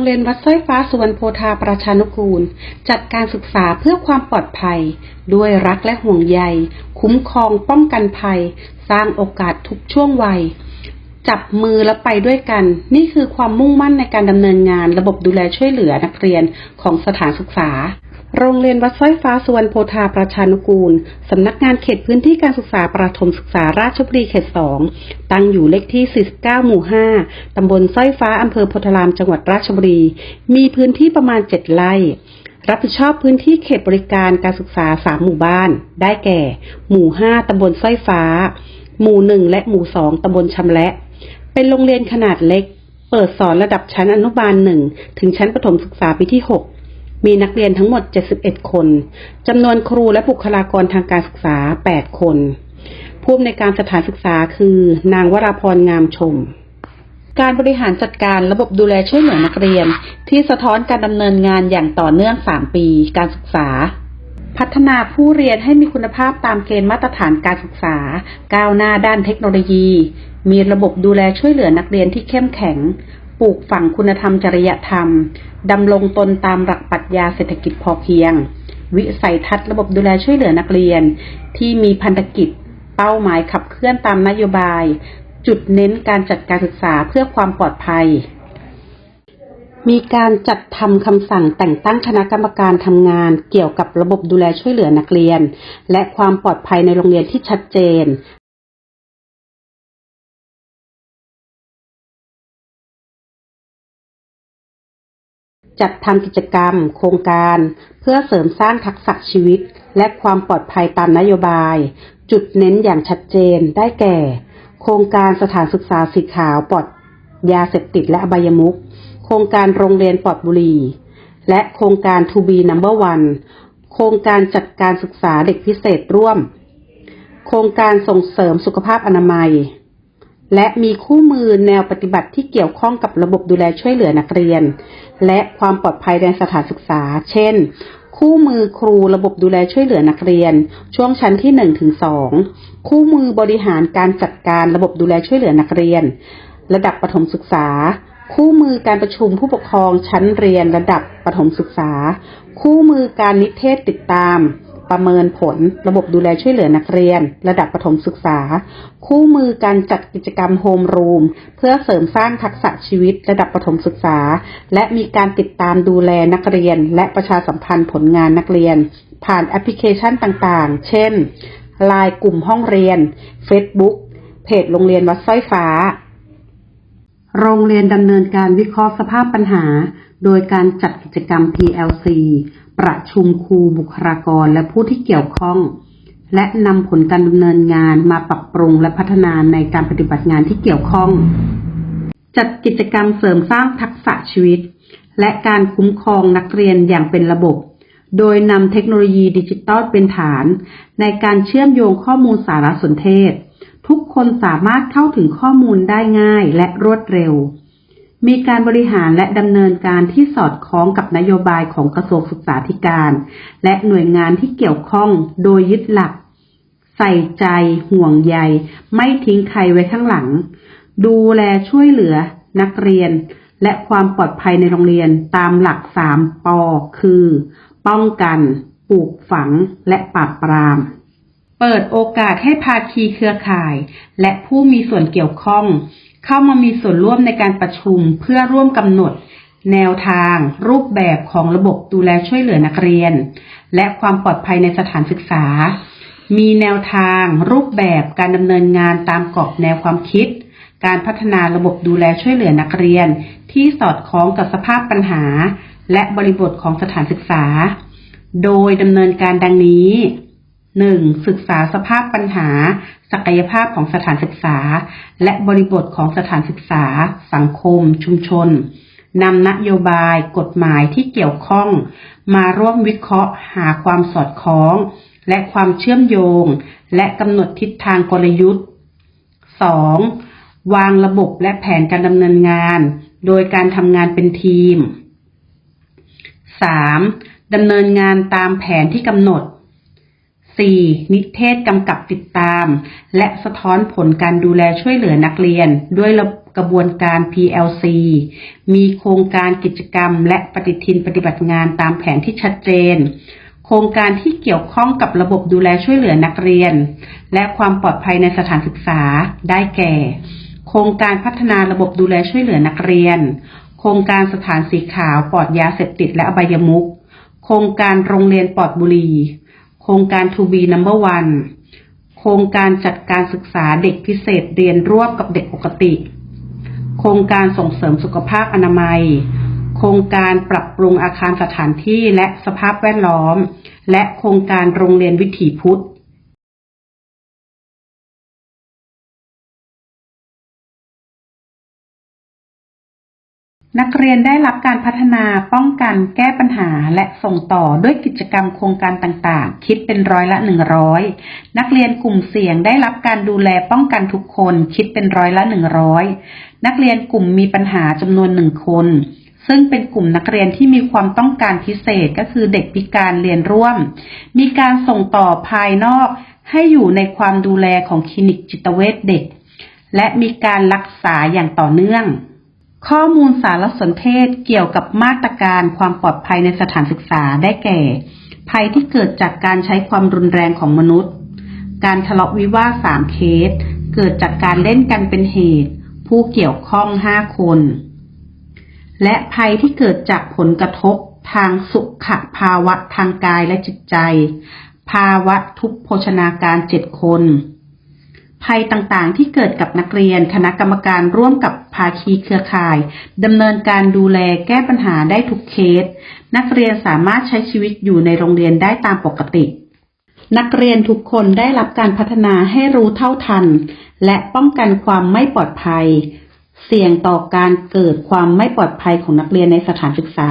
รงเรียนวัดสร้อยฟ้าสุวรรณโพธาประชานุกูล จัดการศึกษาเพื่อความปลอดภัย ด้วยรักและห่วงใย คุ้มครองป้องกันภัย สร้างโอกาสทุกช่วงวัย จับมือและไปด้วยกัน นี่คือความมุ่งมั่นในการดำเนินงานระบบดูแลช่วยเหลือนักเรียนของสถานศึกษา โรงเรียนวัดสร้อยฟ้าสุวรรณโพธาประชานุกูล สำนักงานเขตพื้นที่การศึกษาประถมศึกษาราชบุรีเขต 2 ตั้งอยู่เลขที่ 49 หมู่ 5 ตำบลสร้อยฟ้าอำเภอโพธารามจังหวัดราชบุรี มีพื้นที่ประมาณ 7 ไร่ รับผิดชอบพื้นที่เขตบริการการศึกษา 3 หมู่บ้าน ได้แก่ หมู่ 5 ตำบลสร้อยฟ้า หมู่ 1 และหมู่ 2 ตำบลชำและ เป็นโรงเรียนขนาดเล็ก เปิดสอนระดับชั้นอนุบาล 1 ถึงชั้นประถมศึกษาปีที่ 6 มีนักเรียนทั้งหมด 71 คนจำนวนครูและบุคลากรทางการศึกษา 8 คน ผู้อำนวยการสถานศึกษาคือ นางวราพรงามชม การบริหารจัดการระบบดูแลช่วยเหลือนักเรียน ที่สะท้อนการดำเนินงานอย่างต่อเนื่อง 3 ปีการศึกษา พัฒนาผู้เรียนให้มีคุณภาพตามเกณฑ์มาตรฐานการศึกษา ก้าวหน้าด้านเทคโนโลยี มีระบบดูแลช่วยเหลือนักเรียนที่เข้มแข็ง ปลูกฝังคุณธรรมจริยธรรม ดำรงตนตามหลักปรัชญาเศรษฐกิจพอเพียง วิสัยทัศน์ระบบดูแลช่วยเหลือนักเรียน ที่มีพันธกิจ เป้าหมายขับเคลื่อนตามนโยบาย จุดเน้นการจัดการศึกษาเพื่อความปลอดภัย มีการจัดทำคำสั่งแต่งตั้งคณะกรรมการทำงาน เกี่ยวกับระบบดูแลช่วยเหลือนักเรียน และความปลอดภัยในโรงเรียนที่ชัดเจน จัดทำกิจกรรม โครงการ เพื่อเสริมสร้างทักษะชีวิต และความปลอดภัยตามนโยบาย จุดเน้นอย่างชัดเจนได้แก่ โครงการสถานศึกษาสีขาวปลอดยาเสพติดและอบายมุขโครงการโรงเรียนปลอดบุหรี่ และโครงการ To be number one โครงการจัดการศึกษาเด็กพิเศษร่วม โครงการส่งเสริมสุขภาพอนามัย และมีคู่มือแนวปฏิบัติที่เกี่ยวข้องกับระบบดูแลช่วยเหลือนักเรียน และความปลอดภัยในสถานศึกษา เช่น คู่มือครูระบบดูแลช่วยเหลือนักเรียน ช่วงชั้นที่1ถึง2คู่มือบริหารการจัดการระบบดูแลช่วยเหลือนักเรียน ระดับประถมศึกษา คู่มือการประชุมผู้ปกครองชั้นเรียนระดับประถมศึกษา คู่มือการนิเทศติดตาม ประเมินผล ระบบดูแลช่วยเหลือนักเรียน ระดับประถมศึกษา คู่มือการจัดกิจกรรมโฮมรูมเพื่อเสริมสร้างทักษะชีวิตระดับประถมศึกษา และมีการติดตามดูแลนักเรียน และประชาสัมพันธ์ผลงานนักเรียน ผ่านแอปพลิเคชันต่างๆ เช่นไลน์กลุ่มห้องเรียน Facebook เพจโรงเรียนวัดสร้อยฟ้า โรงเรียนดำเนินการวิเคราะห์สภาพปัญหา โดยการจัดกิจกรรม PLC ประชุมครูบุคลากรและผู้ที่เกี่ยวข้อง และนำผลการดำเนินงานมาปรับปรุงและพัฒนาในการปฏิบัติงานที่เกี่ยวข้อง จัดกิจกรรมเสริมสร้างทักษะชีวิต และการคุ้มครองนักเรียนอย่างเป็นระบบ โดยนำเทคโนโลยีดิจิตอลเป็นฐาน ในการเชื่อมโยงข้อมูลสารสนเทศ ทุกคนสามารถเข้าถึงข้อมูลได้ง่ายและรวดเร็ว มีการบริหารและดำเนินการที่สอดคล้องกับนโยบายของกระทรวงศึกษาธิการ และหน่วยงานที่เกี่ยวข้องโดยยึดหลัก ใส่ใจ ห่วงใย ไม่ทิ้งใครไว้ข้างหลัง ดูแลช่วยเหลือ นักเรียน และความปลอดภัยในโรงเรียนตามหลักสามปอคือ ป้องกัน ปลูกฝัง และปราบปรามเปิดโอกาสให้ภาคีเครือข่าย และผู้มีส่วนเกี่ยวข้อง เข้ามามีส่วนร่วมในการประชุมเพื่อร่วมกำหนด แนวทาง รูปแบบของระบบดูแลช่วยเหลือนักเรียน และความปลอดภัยในสถานศึกษา มีแนวทาง รูปแบบการดำเนินงานตามกรอบแนวความคิด การพัฒนาระบบดูแลช่วยเหลือนักเรียน ที่สอดคล้องกับสภาพปัญหา และบริบทของสถานศึกษา โดยดำเนินการดังนี้ 1. ศึกษาสภาพปัญหา ศักยภาพของสถานศึกษา และบริบทของสถานศึกษา สังคม ชุมชนนำนโยบาย กฎหมายที่เกี่ยวข้อง มาร่วมวิเคราะห์ หาความสอดคล้อง และความเชื่อมโยง และกำหนดทิศทางกลยุทธ์ 2. วางระบบและแผนการดำเนินงาน โดยการทำงานเป็นทีม 3. ดำเนินงานตามแผนที่กำหนด 4. นิเทศกำกับติดตาม และสะท้อนผลการดูแลช่วยเหลือนักเรียน ด้วยระกระบวนการ PLC มีโครงการกิจกรรม และปฏิทินปฏิบัติงานตามแผนที่ชัดเจน โครงการที่เกี่ยวข้องกับระบบดูแลช่วยเหลือนักเรียน และความปลอดภัยในสถานศึกษาได้แก่ โครงการพัฒนาระบบดูแลช่วยเหลือนักเรียน โครงการสถานสีขาวปลอดยาเสพติดและอบายมุขโครงการโรงเรียนปลอดบุหรี่ โครงการ To be number one โครงการจัดการศึกษาเด็กพิเศษเรียนร่วมกับเด็กปกติ โครงการส่งเสริมสุขภาพอนามัย โครงการปรับปรุงอาคารสถานที่และสภาพแวดล้อม และโครงการโรงเรียนวิถีพุทธ นักเรียนได้รับการพัฒนาป้องกันแก้ปัญหาและส่งต่อด้วยกิจกรรมโครงการต่างๆ คิดเป็นร้อยละหนึ่งร้อยนักเรียนกลุ่มเสี่ยงได้รับการดูแลป้องกันทุกคนคิดเป็นร้อยละหนึ่งร้อยนักเรียนกลุ่มมีปัญหาจำนวนหนึ่งคน ซึ่งเป็นกลุ่มนักเรียนที่มีความต้องการพิเศษก็คือเด็กพิการเรียนร่วม มีการส่งต่อภายนอกให้อยู่ในความดูแลของคลินิกจิตเวชเด็ก และมีการรักษาอย่างต่อเนื่อง ข้อมูลสารสนเทศเกี่ยวกับมาตรการความปลอดภัยในสถานศึกษาได้แก่ ภัยที่เกิดจากการใช้ความรุนแรงของมนุษย์ การทะเลาะวิวาทสามเคส เกิดจากการเล่นกันเป็นเหตุ ผู้เกี่ยวข้องห้าคน และภัยที่เกิดจากผลกระทบทางสุขภาวะทางกายและจิตใจ ภาวะทุพโภชนาการเจ็ดคน ภัยต่างๆ ที่เกิดกับนักเรียน คณะกรรมการร่วมกับภาคีเครือข่ายดำเนินการดูแลแก้ปัญหาได้ทุกเคส นักเรียนสามารถใช้ชีวิตอยู่ในโรงเรียนได้ตามปกติ นักเรียนทุกคนได้รับการพัฒนาให้รู้เท่าทัน และป้องกันความไม่ปลอดภัย เสี่ยงต่อการเกิดความไม่ปลอดภัยของนักเรียนในสถานศึกษา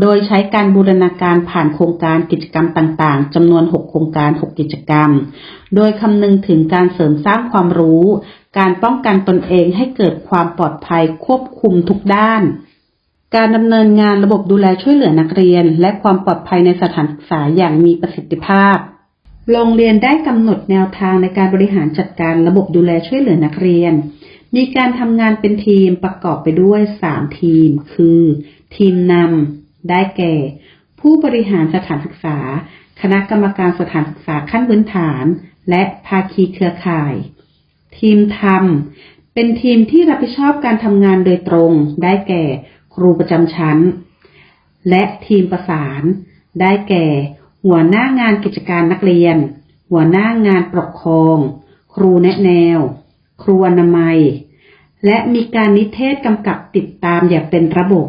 โดยใช้การบูรณาการผ่านโครงการกิจกรรมต่างๆจำนวน 6 โครงการ 6 กิจกรรม โดยคำนึงถึงการเสริมสร้างความรู้ การป้องกันตนเองให้เกิดความปลอดภัยควบคุมทุกด้าน การดำเนินงานระบบดูแลช่วยเหลือนักเรียน และความปลอดภัยในสถานศึกษาอย่างมีประสิทธิภาพ โรงเรียนได้กำหนดแนวทางในการบริหารจัดการระบบดูแลช่วยเหลือนักเรียนมีการทำงานเป็นทีมประกอบไปด้วย 3 ทีม คือ ทีมนำ ได้แก่ ผู้บริหารสถานศึกษา คณะกรรมการสถานศึกษาขั้นพื้นฐาน และภาคีเครือข่าย ทีมทำเป็นทีมที่รับผิดชอบการทำงานโดยตรง ได้แก่ ครูประจำชั้น และทีมประสาน ได้แก่ หัวหน้างานกิจการนักเรียน หัวหน้างานปกครอง ครูแนะแนว ครูอนามัย และมีการนิเทศกำกับติดตามอย่างเป็นระบบ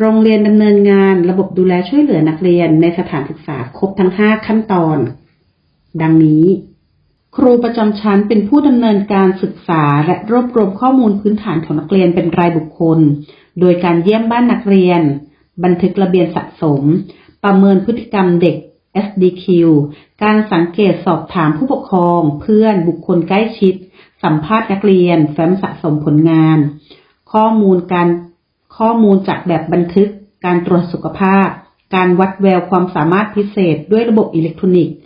โรงเรียนดำเนินงานระบบดูแลช่วยเหลือนักเรียนในสถานศึกษาครบทั้ง 5 ขั้นตอน ดังนี้ ครูประจำชั้นเป็นผู้ดำเนินการศึกษาและรวบรวมข้อมูลพื้นฐานของนักเรียนเป็นรายบุคคล โดยการเยี่ยมบ้านนักเรียน บันทึกระเบียนสะสม ประเมินพฤติกรรมเด็ก SDQ การสังเกตสอบถามผู้ปกครอง เพื่อนบุคคลใกล้ชิด สัมภาษณ์นักเรียน แฟ้มสะสมผลงาน ข้อมูลการ ข้อมูลจากแบบบันทึก การตรวจสุขภาพ การวัดแววความสามารถพิเศษด้วยระบบอิเล็กทรอนิกส์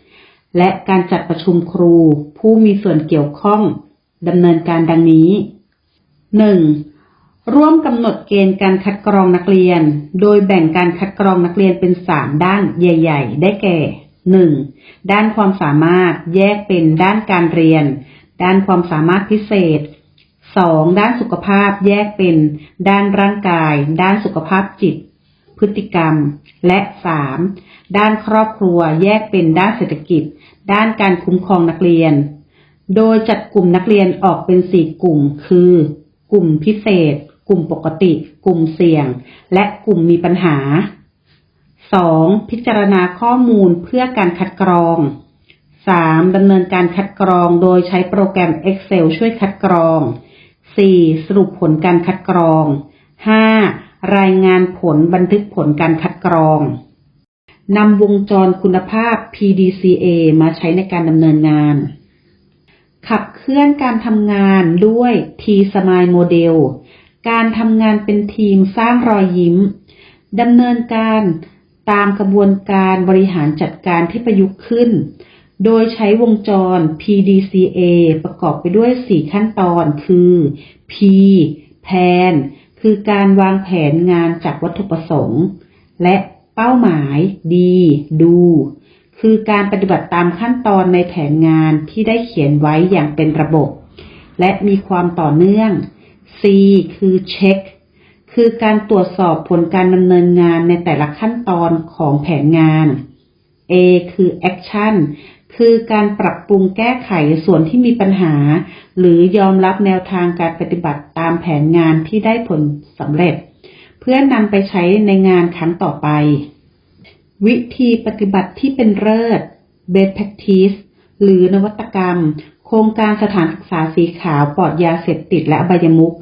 และการจัดประชุมครู ผู้มีส่วนเกี่ยวข้องดำเนินการดังนี้ 1. ร่วมกำหนดเกณฑ์การคัดกรองนักเรียน โดยแบ่งการคัดกรองนักเรียนเป็น 3 ด้านใหญ่ ๆ ได้แก่ 1. ด้านความสามารถแยกเป็นด้านการเรียน ด้านความสามารถพิเศษ 2. ด้านสุขภาพแยกเป็น ด้านร่างกาย ด้านสุขภาพจิต พฤติกรรม และ 3. ด้านครอบครัวแยกเป็นด้านเศรษฐกิจ ด้านการคุ้มครองนักเรียน โดยจัดกลุ่มนักเรียนออกเป็น 4 กลุ่ม คือ กลุ่มพิเศษ กลุ่มปกติ กลุ่มเสี่ยง และกลุ่มมีปัญหา 2. พิจารณาข้อมูลเพื่อการคัดกรอง 3. ดำเนินการคัดกรองโดยใช้โปรแกรม Excel ช่วยคัดกรอง 4. สรุปผลการคัดกรอง 5. รายงานผลบันทึกผลการคัดกรองนำวงจรคุณภาพ PDCA มาใช้ในการดำเนินงาน ขับเคลื่อนการทำงานด้วย T-Smile Model การทำงานเป็นทีมสร้างรอยยิ้มดำเนินการตามกระบวนการบริหารจัดการที่ประยุกต์ขึ้น โดยใช้วงจร PDCA ประกอบไปด้วย 4 ขั้นตอน คือ P Plan คือการวางแผนงานจากวัตถุประสงค์ และเป้าหมาย D Do คือการปฏิบัติตามขั้นตอนในแผนงานที่ได้เขียนไว้อย่างเป็นระบบ และมีความต่อเนื่อง C คือ Check คือการตรวจสอบผลการดำเนินงานในแต่ละขั้นตอนของแผนงาน A คือ Action คือการปรับปรุงแก้ไขส่วนที่มีปัญหา หรือยอมรับแนวทางการปฏิบัติตามแผนงานที่ได้ผลสำเร็จ เพื่อนำไปใช้ในงานครั้งต่อไป วิธีปฏิบัติที่เป็นเลิศ Best Practice หรือนวัตกรรม โครงการสถานศึกษาสีขาวปลอดยาเสพติดและอบายมุข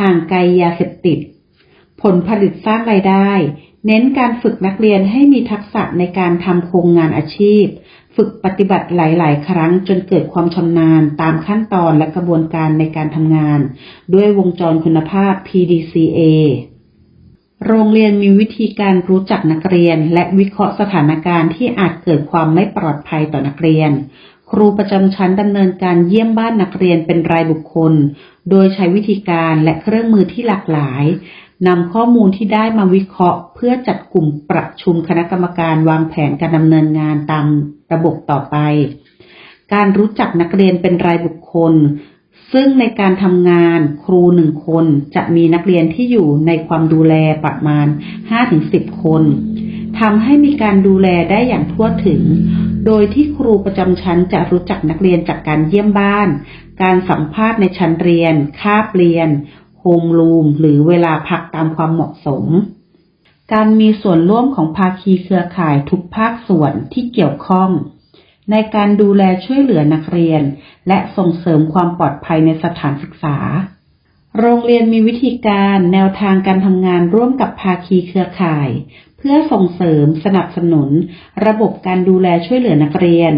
ห่างไกลยาเสพติด ผลผลิตสร้างรายได้ เน้นการฝึกนักเรียนให้มีทักษะในการทำโครงงานอาชีพ ฝึกปฏิบัติหลาย ๆ ครั้งจนเกิดความชำนาญตามขั้นตอนและกระบวนการในการทำงาน ด้วยวงจรคุณภาพ PDCA โรงเรียนมีวิธีการรู้จักนักเรียน และวิเคราะห์สถานการณ์ที่อาจเกิดความไม่ปลอดภัยต่อนักเรียน ครูประจำชั้นดำเนินการเยี่ยมบ้านนักเรียนเป็นรายบุคคล โดยใช้วิธีการและเครื่องมือที่หลากหลาย นำข้อมูลที่ได้มาวิเคราะห์ เพื่อจัดกลุ่มประชุมคณะกรรมการวางแผนการดำเนินงานตามระบบต่อไป การรู้จักนักเรียนเป็นรายบุคคล ซึ่งในการทำงานครูหนึ่งคนจะมีนักเรียนที่อยู่ในความดูแลประมาณ 5-10 คนทำให้มีการดูแลได้อย่างทั่วถึง โดยที่ครูประจำชั้นจะรู้จักนักเรียนจากการเยี่ยมบ้าน การสัมภาษณ์ในชั้นเรียน คาบเรียน โฮมรูม หรือเวลาพักตามความเหมาะสม การมีส่วนร่วมของภาคีเครือข่ายทุกภาคส่วนที่เกี่ยวข้อง ในการดูแลช่วยเหลือนักเรียน และส่งเสริมความปลอดภัยในสถานศึกษา โรงเรียนมีวิธีการแนวทางการทำงานร่วมกับภาคีเครือข่าย เพื่อส่งเสริมสนับสนุน ระบบการดูแลช่วยเหลือนักเรียน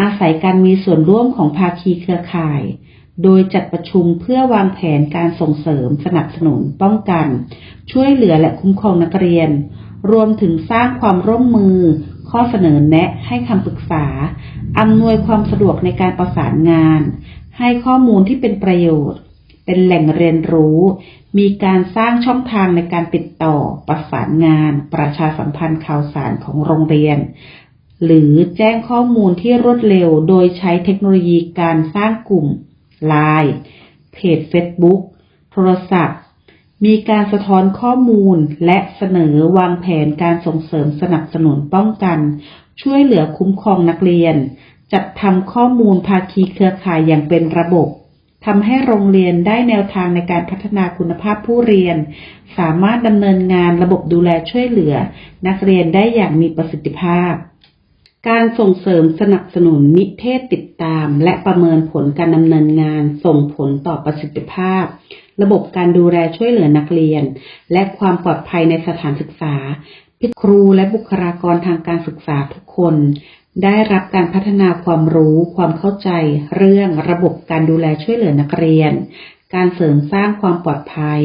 อาศัยการมีส่วนร่วมของภาคีเครือข่าย โดยจัดประชุมเพื่อวางแผนการส่งเสริมสนับสนุนป้องกัน ช่วยเหลือและคุ้มครองนักเรียน รวมถึงสร้างความร่วมมือ ข้อเสนอแนะให้คำปรึกษา อำนวยความสะดวกในการประสานงาน ให้ข้อมูลที่เป็นประโยชน์ เป็นแหล่งเรียนรู้ มีการสร้างช่องทางในการติดต่อประสานงาน ประชาสัมพันธ์ข่าวสารของโรงเรียนหรือแจ้งข้อมูลที่รวดเร็วโดยใช้เทคโนโลยีการสร้างกลุ่ม Line เพจ Facebook โทรศัพท์ มีการสะท้อนข้อมูลและเสนอวางแผนการส่งเสริมสนับสนุนป้องกัน ช่วยเหลือคุ้มครองนักเรียน จัดทำข้อมูลภาคีเครือข่ายอย่างเป็นระบบทำให้โรงเรียนได้แนวทางในการพัฒนาคุณภาพผู้เรียน สามารถดำเนินงานระบบดูแลช่วยเหลือ นักเรียนได้อย่างมีประสิทธิภาพ การส่งเสริมสนับสนุนนิเทศติดตาม และประเมินผลการดำเนินงานส่งผลต่อประสิทธิภาพ ระบบการดูแลช่วยเหลือนักเรียน และความปลอดภัยในสถานศึกษาพิครูและบุคลากรทางการศึกษาทุกคน ได้รับการพัฒนาความรู้ ความเข้าใจ เรื่องระบบการดูแลช่วยเหลือนักเรียน การเสริมสร้างความปลอดภัย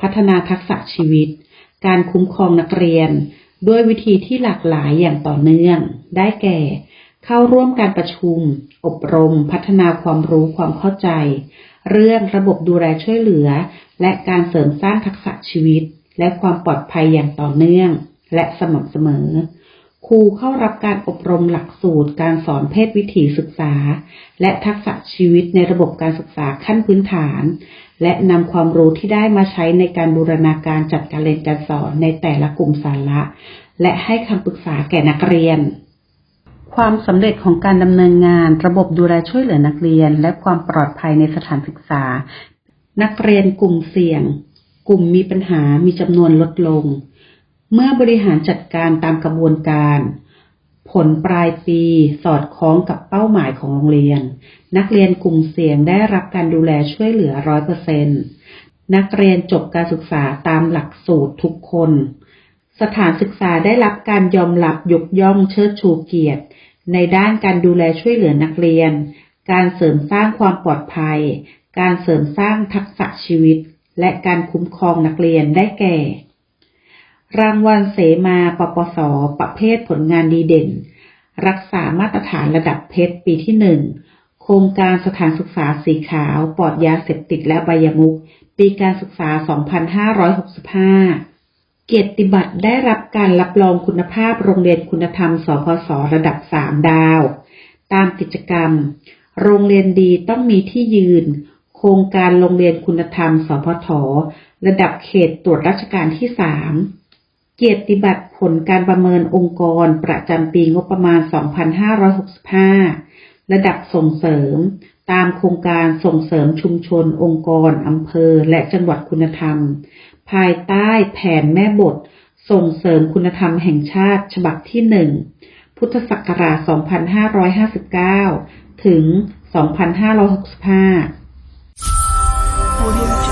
พัฒนาทักษะชีวิต การคุ้มครองนักเรียน ด้วยวิธีที่หลากหลายอย่างต่อเนื่อง ได้แก่ เข้าร่วมการประชุม อบรม พัฒนาความรู้ความเข้าใจ เรื่องระบบดูแลช่วยเหลือ และการเสริมสร้างทักษะชีวิต และความปลอดภัยอย่างต่อเนื่อง และสม่ำเสมอ ครูเข้ารับการอบรมหลักสูตรการสอนเพศวิถีศึกษา และทักษะชีวิตในระบบการศึกษาขั้นพื้นฐาน และนำความรู้ที่ได้มาใช้ในการบูรณาการจัดการเรียนการสอนในแต่ละกลุ่มสาระ และให้คำปรึกษาแก่นักเรียน ความสำเร็จของการดำเนินงาน ระบบดูแลช่วยเหลือนักเรียน และความปลอดภัยในสถานศึกษา นักเรียนกลุ่มเสี่ยง กลุ่มมีปัญหามีจำนวนลดลง เมื่อบริหารจัดการตามกระบวนการ ผลปลายปีสอดคล้องกับเป้าหมายของโรงเรียน นักเรียนกลุ่มเสี่ยงได้รับการดูแลช่วยเหลือร้อยเปอร์เซ็นต์นักเรียนจบการศึกษาตามหลักสูตรทุกคน สถานศึกษาได้รับการยอมรับยกย่องเชิดชูเกียรติ ในด้านการดูแลช่วยเหลือนักเรียน การเสริมสร้างความปลอดภัย การเสริมสร้างทักษะชีวิต และการคุ้มครองนักเรียนได้แก่ รางวัลเสมาปปส ประเภทผลงานดีเด่น รักษามาตรฐานระดับเพชรปีที่หนึ่งโครงการสถานศึกษาสีขาว ปลอดยาเสพติดและใบยมุก ปีการศึกษา 2565 เกียรติบัตรได้รับการรับรองคุณภาพโรงเรียนคุณธรรม สพส ระดับ 3 ดาว ตามกิจกรรม โรงเรียนดีต้องมีที่ยืน โครงการโรงเรียนคุณธรรม สพท ระดับเขตตรวจราชการที่ 3 เกียรติบัตรผลการประเมินองค์กรประจำปีงบประมาณ 2565 ระดับส่งเสริม ตามโครงการส่งเสริมชุมชน องค์กรอำเภอ และจังหวัดคุณธรรม ภายใต้แผนแม่บท ส่งเสริมคุณธรรมแห่งชาติฉบับที่ 1 พุทธศักราช 2559 ถึง 2565